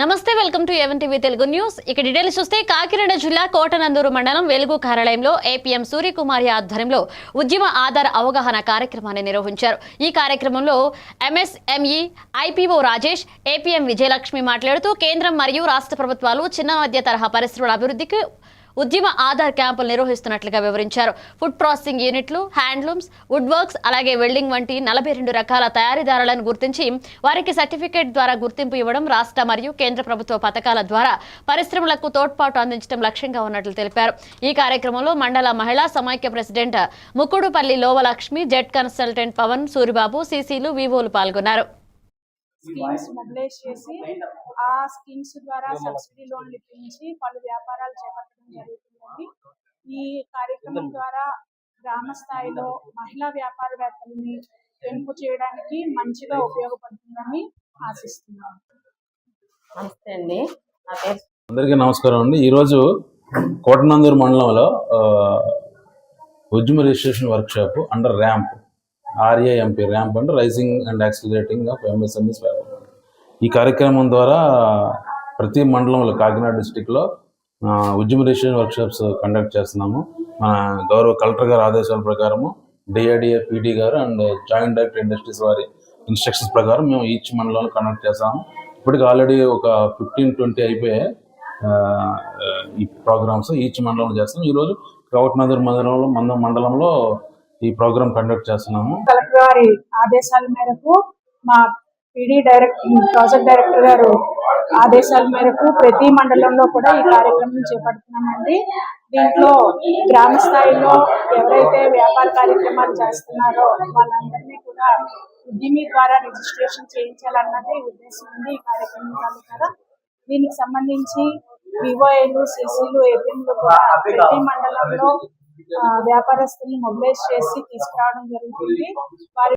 నమస్తే welcome to even TV Telugu news. ఇక details చూస్తే కాకినాడ జిల్లా కోటనందూరు మండలం వెలుగు కార్యాలయంలో ఏపీఎం సూర్యకుమారి ఆధ్వర్యంలో ఉద్యమ ఆధార అవగాహన కార్యక్రమాన్ని నిర్వహించారు. ఈ కార్యక్రమంలో MSME IPO Rajesh APM Vijayalakshmi మాట్లాడుతూ కేంద్రం మరియు రాష్ట్ర ప్రభుత్వాలు చిన్న మధ్య తరహా పరిశ్రమల అభివృద్ధికి ఉద్యమ ఆధార్ క్యాంపులు నిర్వహిస్తున్నట్లుగా వివరించారు. ఫుడ్ ప్రాసెసింగ్ యూనిట్లు హ్యాండ్లూమ్స్ వుడ్ వర్క్స్ అలాగే వెల్డింగ్ వంటి నలభై రెండు రకాల తయారీదారులను గుర్తించి వారికి సర్టిఫికేట్ ద్వారా గుర్తింపు ఇవ్వడం రాష్ట్ర మరియు కేంద్ర ప్రభుత్వ పథకాల ద్వారా పరిశ్రమలకు తోడ్పాటు అందించడం లక్ష్యంగా ఉన్నట్లు తెలిపారు. ఈ కార్యక్రమంలో మండల మహిళా సమైక్య president Mukkudupalli Lovalakshmi Z consultant Pavan Suribabu సీసీలు వివోలు పాల్గొన్నారు. స్కీమ్స్ మొబిలైజ్ చేసి ఆ స్కీమ్స్ ద్వారా సబ్సిడీ లోన్లు ఇప్పించి పలు వ్యాపారాలు చేపట్టడం జరుగుతుందండి. ఈ కార్యక్రమం ద్వారా గ్రామ స్థాయిలో మహిళా వ్యాపారవేత్తలని పెంపు చేయడానికి మంచిగా ఉపయోగపడుతుందని ఆశిస్తున్నాను నమస్తే అండి. అందరికీ నమస్కారం అండి. ఈరోజు కోటనందూరు మండలంలో Udyam registration workshop under RAMP R A M P RAMP అంటే raising and accelerating of MSMEs ఈ కార్యక్రమం ద్వారా ప్రతి మండలంలో కాకినాడ డిస్టిక్లో ఉద్యమ రిజిస్ట్రేషన్ వర్క్షాప్స్ కండక్ట్ చేస్తున్నాము. మన గౌరవ కలెక్టర్ గారి ఆదేశాల ప్రకారము డిఐడిఏ పీడీ గారు అండ్ జాయింట్ డైరెక్టర్ ఇండస్ట్రీస్ వారి ఇన్స్ట్రక్షన్స్ ప్రకారం మేము ఈచ్ మండలంలో కండక్ట్ చేస్తాము. ఇప్పటికి ఆల్రెడీ ఒక ఫిఫ్టీన్ ట్వంటీ అయిపోయాయి ఈ ప్రోగ్రామ్స్ ఈచ్ మండలంలో చేస్తాం ఈరోజు కవట్నగర్ మండలంలో మంద మండలంలో ఈ ప్రోగ్రామ్ కండక్ట్ చేస్తున్నాము. కలెక్టర్ గారి ఆదేశాల మేరకు మా పీడీ డైరెక్ట్ ప్రాజెక్ట్ డైరెక్టర్ గారు ఆదేశాల మేరకు ప్రతి మండలంలో కూడా ఈ కార్యక్రమం చేపడుతున్నామండి. దీంట్లో గ్రామ స్థాయిలో ఎవరైతే వ్యాపార కార్యక్రమాలు చేస్తున్నారో వాళ్ళందరినీ కూడా ఉద్యమి ద్వారా రిజిస్ట్రేషన్ చేయించాలన్నది ఉద్దేశం ఉంది ఈ కార్యక్రమం ద్వారా దీనికి సంబంధించి వివోఏలు సిసిలు ఏపీఎంలు కూడా ప్రతి మండలంలో వ్యాపారస్తుల్ని మొబిలైజ్ చేసి తీసుకురావడం జరుగుతుంది. వారి